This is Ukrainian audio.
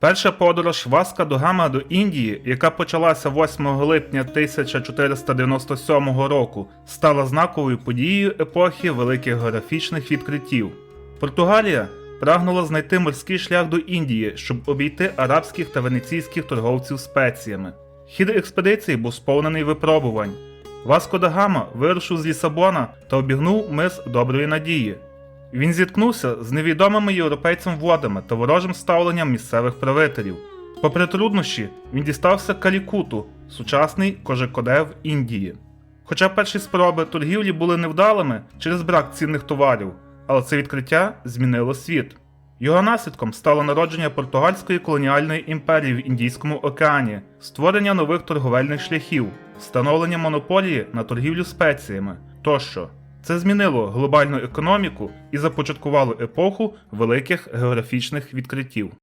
Перша подорож Васка до Гама до Індії, яка почалася 8 липня 1497 року, стала знаковою подією епохи великих географічних відкриттів. Португалія прагнула знайти морський шлях до Індії, щоб обійти арабських та венеційських торговців спеціями. Хід експедиції був сповнений випробувань. Васко да Гама вирушив з Лісабона та обігнув мис Доброї Надії. Він зіткнувся з невідомими європейцям водами та ворожим ставленням місцевих правителів. Попри труднощі, він дістався Калікуту, сучасний Кожикодев Індії. Хоча перші спроби торгівлі були невдалими через брак цінних товарів, але це відкриття змінило світ. Його наслідком стало народження португальської колоніальної імперії в Індійському океані, створення нових торговельних шляхів, встановлення монополії на торгівлю спеціями тощо. Це змінило глобальну економіку і започаткувало епоху великих географічних відкриттів.